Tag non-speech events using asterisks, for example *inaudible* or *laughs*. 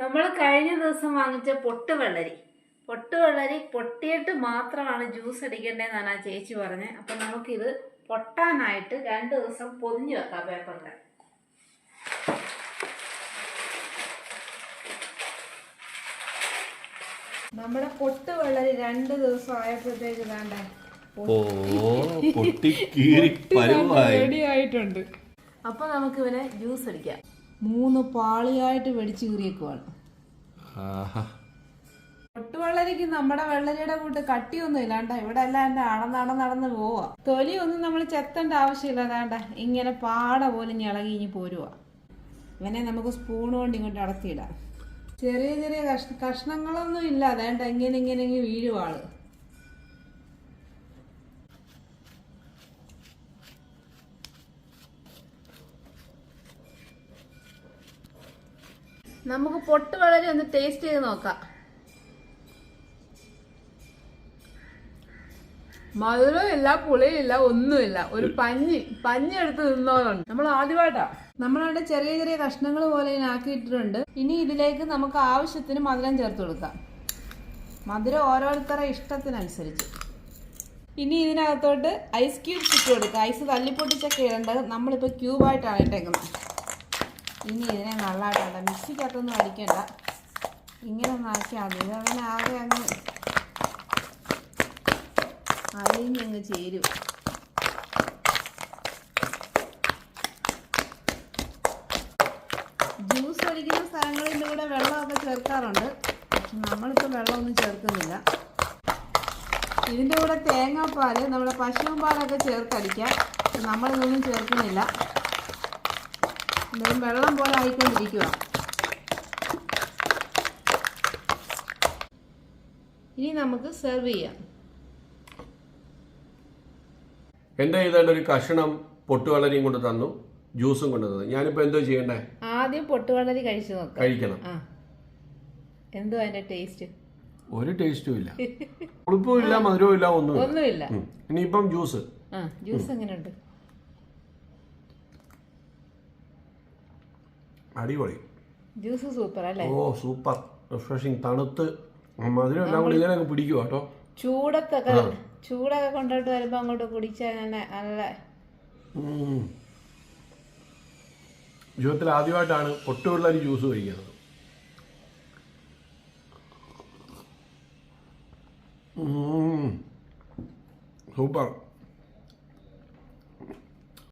നമ്മൾ കഴിഞ്ഞ ദിവസം വാങ്ങിച്ച പൊട്ട് വെള്ളരി. പൊട്ട് വെള്ളരി പൊട്ടിയിട്ട് മാത്രമാണ് ജ്യൂസ് അടിക്കേണ്ടതെന്നാണ് ആ ചേച്ചി പറഞ്ഞത് അപ്പം നമുക്കിത് പൊട്ടാനായിട്ട് രണ്ട് ദിവസം പൊതിഞ്ഞു വെക്കാം പേപ്പറിൽ നമ്മുടെ പൊട്ട് വെള്ളരി രണ്ട് ദിവസം ആയപ്പോഴത്തേക്ക് വേണ്ടേ ഓ പൊട്ടി കീറി പരുവായി. റെഡി ആയിട്ടുണ്ട്. അപ്പൊ നമുക്ക് ഇവനെ ജ്യൂസ് അടിക്കാം. മൂന്ന് പാളിയായിട്ട് വെടിച്ചു കീറിയേക്കുവാണ്. പൊട്ടുവെള്ളരിക്ക് നമ്മുടെ വെള്ളരിയുടെ കൂട്ട് കട്ടിയൊന്നും ഇല്ലാണ്ട ഇവിടെ എല്ലാം എന്റെ അണന്നണ നടന്ന് പോവാ. തൊലിയൊന്നും നമ്മൾ ചെത്തേണ്ട ആവശ്യമില്ല വേണ്ട ഇങ്ങനെ പാട പോലെ ഇളകി ഇനി പോരുക ഇവനെ നമുക്ക് സ്പൂൺ കൊണ്ട് ഇങ്ങോട്ട് അടത്തിയിടാം. ചെറിയ ചെറിയ കഷ കഷ്ണങ്ങളൊന്നും ഇല്ല വേണ്ട ഇങ്ങനെ ഇങ്ങനെ ഇങ്ങനെ വീഴുവാൾ. നമുക്ക് പൊട്ട് വളരെ ഒന്ന് ടേസ്റ്റ് ചെയ്ത് നോക്കാം. മധുരമില്ല പുളിയില്ല ഒന്നുമില്ല. ഒരു പഞ്ഞി പഞ്ഞി എടുത്ത് നിന്നോണ്ട് നമ്മൾ ആദ്യമായിട്ടാ. നമ്മളവിടെ ചെറിയ ചെറിയ കഷ്ണങ്ങൾ പോലെ ആക്കിയിട്ടിട്ടുണ്ട്. ഇനി ഇതിലേക്ക് നമുക്ക് ആവശ്യത്തിന് മധുരം ചേർത്ത് കൊടുക്കാം. മധുരം ഓരോരുത്തരുടെ ഇഷ്ടത്തിനനുസരിച്ച്. ഇനി ഇതിനകത്തോട്ട് ഐസ് ക്യൂബ്സ് ഇട്ട് കൊടുക്കുക. ഐസ് തല്ലിപ്പൊട്ടിച്ചൊക്കെ ഇടേണ്ടത് നമ്മളിപ്പോൾ ക്യൂബായിട്ടാണ് ഇട്ടേക്കുന്നത്. ഇനി ഇതിനെ നല്ലതായിട്ടുണ്ട് മിക്സിക്കകത്തൊന്നും അടിക്കണ്ട. ഇങ്ങനെ ഒന്ന് ആക്കിയാൽ മതി. ഇതങ്ങനെ ആകെ അങ്ങ് അലിഞ്ഞങ്ങ് ചേരും. ജ്യൂസ് ഒഴിക്കുന്ന സ്ഥലങ്ങളിൽ ഇവിടെ വെള്ളമൊക്കെ ചേർക്കാറുണ്ട്. പക്ഷെ നമ്മളിപ്പോൾ വെള്ളമൊന്നും ചേർക്കുന്നില്ല. ഇതിന്റെ കൂടെ തേങ്ങാപ്പാൽ നമ്മുടെ പശുവും പാലൊക്കെ ചേർത്തടിക്കാം നമ്മളിതൊന്നും ചേർക്കുന്നില്ല. വെറും വെള്ളം പോലെ ആയിക്കൊണ്ടിരിക്കുക ഇനി നമുക്ക് സെർവ് ചെയ്യാം. എന്റെ ഏതാണ്ട് ഒരു കഷണം പൊട്ടുവളരിയും കൊണ്ട് തന്നു ജ്യൂസും കൊണ്ട് തന്നു. ഞാനിപ്പോൾ എന്തോ ചെയ്യണ്ടേ? ആദ്യം പൊട്ടുവളരി കഴിച്ചു നോക്കാം. കഴിക്കണം. എന്തോ അതിന്റെ ടേസ്റ്റ് ഒരു ടേസ്റ്റും ഇല്ല. *laughs* പുളിപ്പും ഇല്ല മധുരവും ഇല്ല ഒന്നുമില്ല. ഒന്നുമില്ല. ഇനിയിപ്പം ജ്യൂസ് ജ്യൂസ് എങ്ങനെയുണ്ട് അടിപൊളി. ജ്യൂസ് സൂപ്പർ അല്ലേ? ഓ സൂപ്പർ റിഫ്രഷിങ് തണുത്ത്. മധുരം എല്ലാം കൂടി ഇങ്ങനെ പിടിക്കുക കേട്ടോ. ചൂടത്തൊക്കെ ചൂടൊക്കെ കൊണ്ടോട്ട് വരുമ്പോ അങ്ങോട്ട് കുടിച്ചാൽ തന്നെ നല്ല. ജീവിതത്തിൽ ആദ്യമായിട്ടാണ് പൊട്ടുവെള്ളരി ജ്യൂസ് കഴിക്കുന്നത്. സൂപ്പർ.